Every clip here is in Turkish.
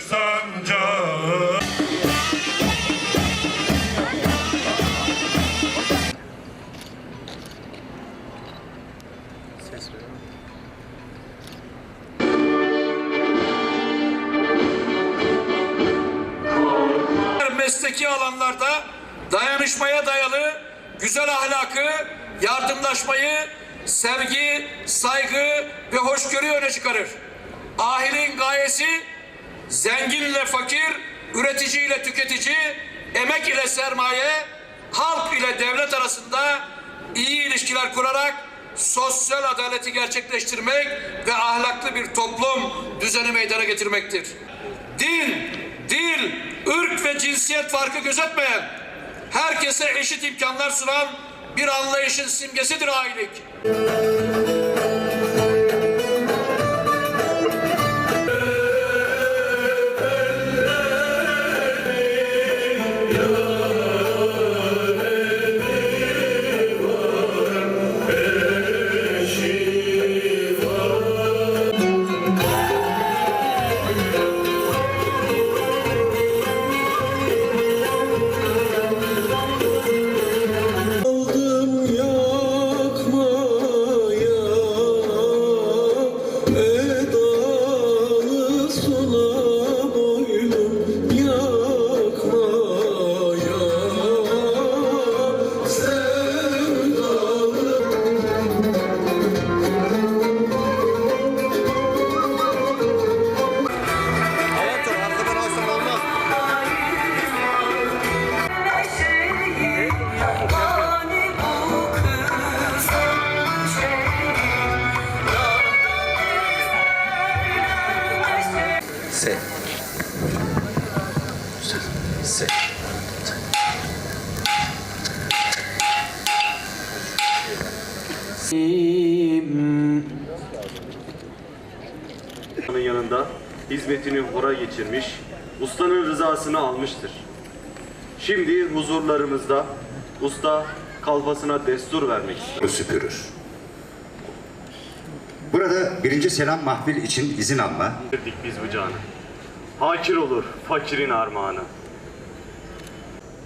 sancağı. Mesleki alanlarda dayanışmaya dayalı güzel ahlakı, yardımlaşmayı, sevgi, saygı ve hoşgörüyü öne çıkarır. Ahil'in gayesi zenginle fakir, üretici ile tüketici, emek ile sermaye, halk ile devlet arasında iyi ilişkiler kurarak sosyal adaleti gerçekleştirmek ve ahlaklı bir toplum düzeni meydana getirmektir. Din, dil, ırk ve cinsiyet farkı gözetmeyen, herkese eşit imkanlar sunan bir anlayışın simgesidir ailelik. Yeah. Se. Se. Ustanın yanında hizmetini hora geçirmiş, ustanın rızasını almıştır. Şimdi huzurlarımızda usta kalfasına destur vermek istiyor. süpürür. Burada birinci selam mahfil için izin alma, biz bu canı. Hakir olur fakirin armağanı.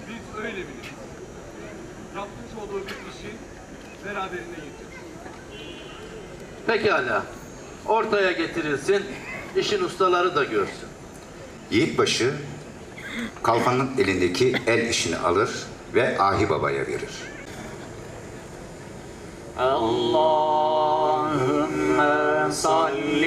Biz öyle biliriz. Yapmış olduğu bir işi beraberinde yürütür. Pekala. Ortaya getirilsin, işin ustaları da görsün. yiğitbaşı kalfanın elindeki el işini alır ve Ahi Baba'ya verir. Allahümme son,